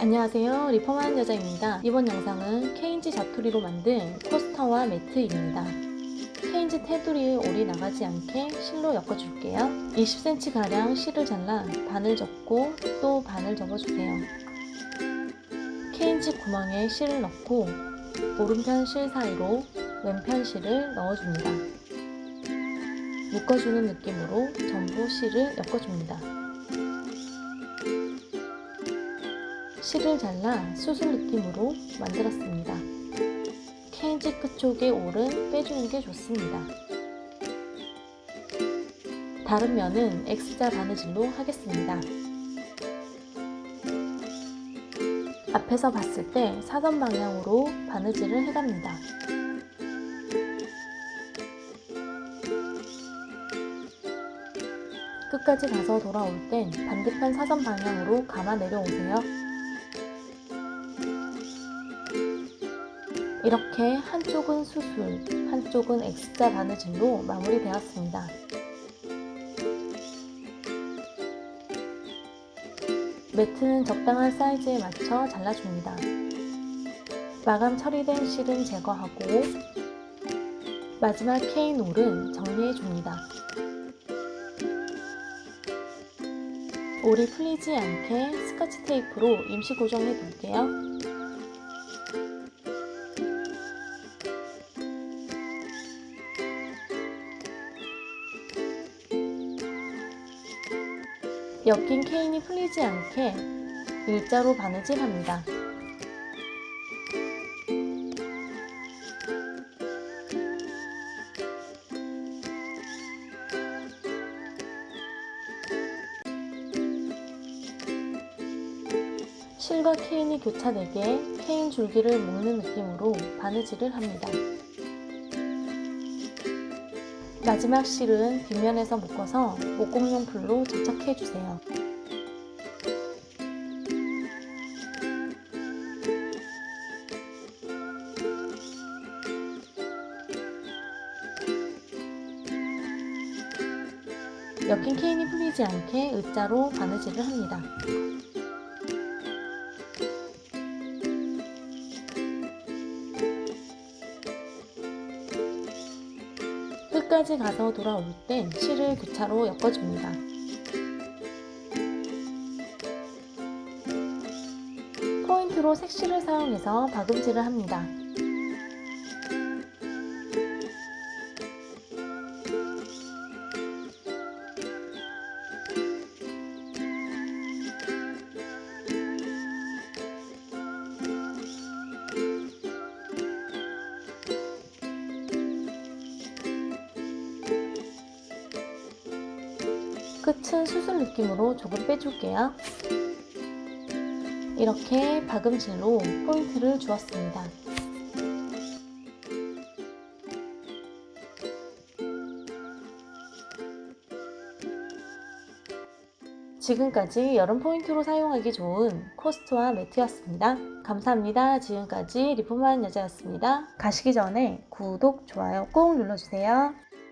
안녕하세요. 리퍼만 여자입니다. 이번 영상은 케인지 자투리로 만든 코스터와 매트입니다. 케인지 테두리에 올이 나가지 않게 실로 엮어줄게요. 20cm 가량 실을 잘라 반을 접고 또 반을 접어주세요. 케인지 구멍에 실을 넣고 오른편 실 사이로 왼편 실을 넣어줍니다. 묶어주는 느낌으로 전부 실을 엮어줍니다 실을 잘라 수술 느낌으로 만들었습니다. 케이지 끝 쪽에 올은 빼주는 게 좋습니다. 다른 면은 X자 바느질로 하겠습니다. 앞에서 봤을 때 사선 방향으로 바느질을 해갑니다. 끝까지 가서 돌아올 땐 반대편 사선 방향으로 감아 내려오세요. 이렇게 한쪽은 수술, 한쪽은 X자 바느질로 마무리되었습니다. 매트는 적당한 사이즈에 맞춰 잘라줍니다. 마감 처리된 실은 제거하고 마지막 케인 홀은 정리해줍니다. 올이 풀리지 않게 스카치 테이프로 임시 고정해 둘게요. 엮인 케인이 풀리지 않게 일자로 바느질합니다. 실과 케인이 교차되게 케인 줄기를 묶는 느낌으로 바느질을 합니다. 마지막 실은 뒷면에서 묶어서 목공용 풀로 접착해 주세요. 엮인 케인이 풀리지 않게 의자로 바느질을 합니다. 끝까지 가서 돌아올 땐 실을 교차로 엮어줍니다. 포인트로 색실을 사용해서 박음질을 합니다. 끝은 수술 느낌으로 조금 빼줄게요. 이렇게 박음질로 포인트를 주었습니다. 지금까지 여름 포인트로 사용하기 좋은 코스트와 매트였습니다. 감사합니다. 지금까지 리폼한 여자였습니다. 가시기 전에 구독, 좋아요 꼭 눌러주세요.